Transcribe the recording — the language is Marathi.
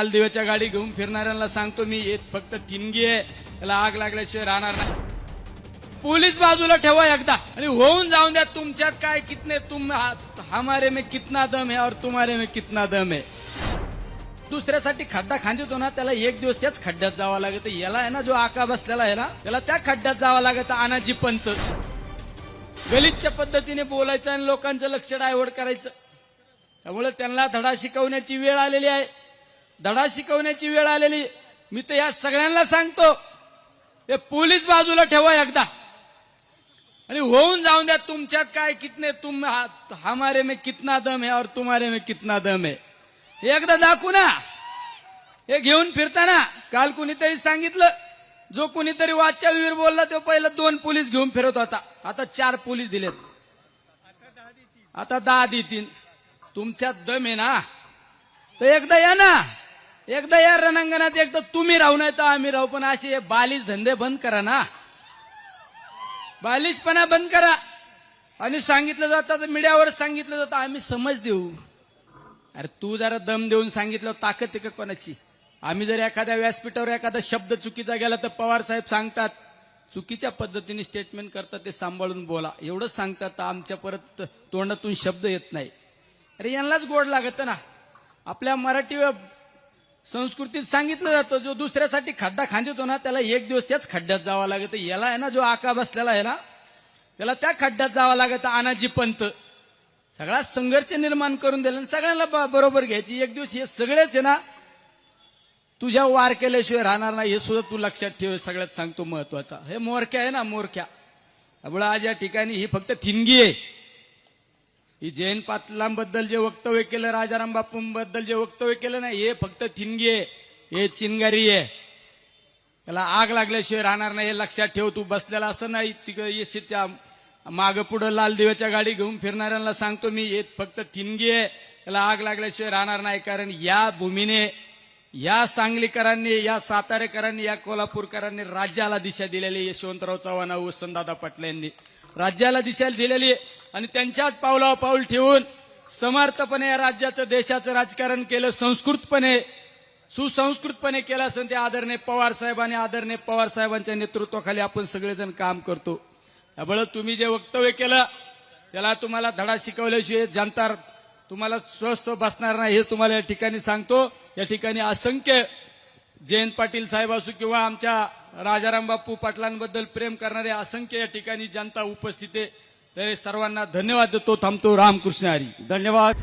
लाल दिव्याच्या गाडी घेऊन फिरणाऱ्यांना सांगतो मी येत फक्त ठिणगी आहे. त्याला आग लागल्याशिवाय राहणार नाही. पोलीस बाजूला ठेवा एकदा. आणि होऊन जाऊन द्या तुमच्यात काय कितने तुम हमारे में कितना दम है और तुम्हारे में कितना दम है. दुसऱ्यासाठी खड्डा खांदितो ना त्याला एक दिवस त्याच खड्ड्यात जावं लागत. याला आहे ना जो आका बसलेला आहे ना त्याला त्या खड्ड्यात जावं लागत अनाजी पंत. गलितच्या पद्धतीने बोलायचं आणि लोकांचं लक्ष डायव्हर्ट करायचं. त्यामुळे त्यांना धडा शिकवण्याची वेळ आलेली आहे. धडा शिकवण्याची वेळ आलेली. मी तर या सगळ्यांना सांगतो हे पोलीस बाजूला ठेवा एकदा. आणि होऊन जाऊन द्या तुमच्यात काय कितने तुम हमारे में कितना दम है और तुम्हारे में कितना दम है. एकदा दाखवू ना. हे घेऊन फिरताना काल कुणीतरी सांगितलं जो कुणीतरी वाचावीर बोलला तो पहिला दोन पोलीस घेऊन फिरत होता. आता चार पोलीस दिलेत. आता दहा देतील. तुमच्यात दम आहे ना. तर एकदा या ना. एकदा या रणांगणात एकदा तुम्ही राहू नाही तर आम्ही राहू. पण असे हे बालिश धंदे बंद करा ना. बालिशपणा बंद करा. आणि सांगितलं जातं तर मीडियावर सांगितलं जातं आम्ही समज देऊ. अरे तू जरा दम देऊन सांगितलं ताकद आहे का कोणाची? आम्ही जर एखाद्या व्यासपीठावर एखादा शब्द चुकीचा गेला तर पवार साहेब सांगतात चुकीच्या पद्धतीने स्टेटमेंट करतात ते सांभाळून बोला. एवढंच सांगतात तर आमच्या परत तोंडातून शब्द येत नाही. अरे यांनाच गोड लागत ना. आपल्या मराठी संस्कृतीत सांगितलं जातं जो दुसऱ्यासाठी खड्डा खांदतो ना त्याला एक दिवस त्याच खड्ड्यात जावं लागत. याला आहे ना जो आका बसलेला आहे ना त्याला त्या खड्ड्यात जावं लागत अनाजी पंत. सगळा संघर्ष निर्माण करून दिला आणि सगळ्यांना बरोबर घ्यायची. एक दिवस हे सगळेच आहे ना तुझ्या वार केल्याशिवाय राहणार नाही हे सुद्धा तू लक्षात ठेव सगळ्यात सांगतो महत्त्वाचा. हे मोरक्या आहे ना मोरक्या. त्यामुळे आज या ठिकाणी ही फक्त थिनगी आहे. ही जयंत पाटलांबद्दल जे वक्तव्य केलं राजाराम बापूंबद्दल जे वक्तव्य केलं ना हे फक्त थिनगी आहे हे चिनगारी आहे त्याला आग लागल्याशिवाय राहणार नाही हे लक्षात ठेव तू बसलेला असं नाही तिकडे येशीच्या माग पुढं लाल दिव्याच्या गाडी घेऊन फिरणाऱ्यांना सांगतो मी हे फक्त थिनगी आहे त्याला आग लागल्याशिवाय राहणार नाही कारण या भूमीने या सांगलीकरांनी या सातारेकरांनी या कोल्हापूरकरांनी राज्याला दिशा दिलेली आहे. यशवंतराव चव्हाण वसंतदादा पाटील यांनी राज्याला दिशा दिलेली आहे. आणि त्यांच्याच पावलावर पाऊल ठेवून समर्थपणे या राज्याचं देशाचं राजकारण केलं संस्कृतपणे सुसंस्कृतपणे केलं असं ते आदरणीय पवार साहेबांनी आदरणे आदरणीय पवार साहेबांच्या नेतृत्वाखाली आपण सगळेजण काम करतो. त्यामुळे तुम्ही जे वक्तव्य केलं त्याला तुम्हाला धडा शिकवल्याशिवाय जनता तुम्हाला स्वस्थ बसणार नाही हे तुम्हाला या ठिकाणी सांगतो. या ठिकाणी असंख्य जयंत पाटील साहेब असू किंवा आमच्या राजाराम बापू पाटलांबद्दल प्रेम करणारे असंख्य या ठिकाणी जनता उपस्थित आहे. तर सर्वांना धन्यवाद देतो. थांबतो रामकृष्ण हरी. धन्यवाद.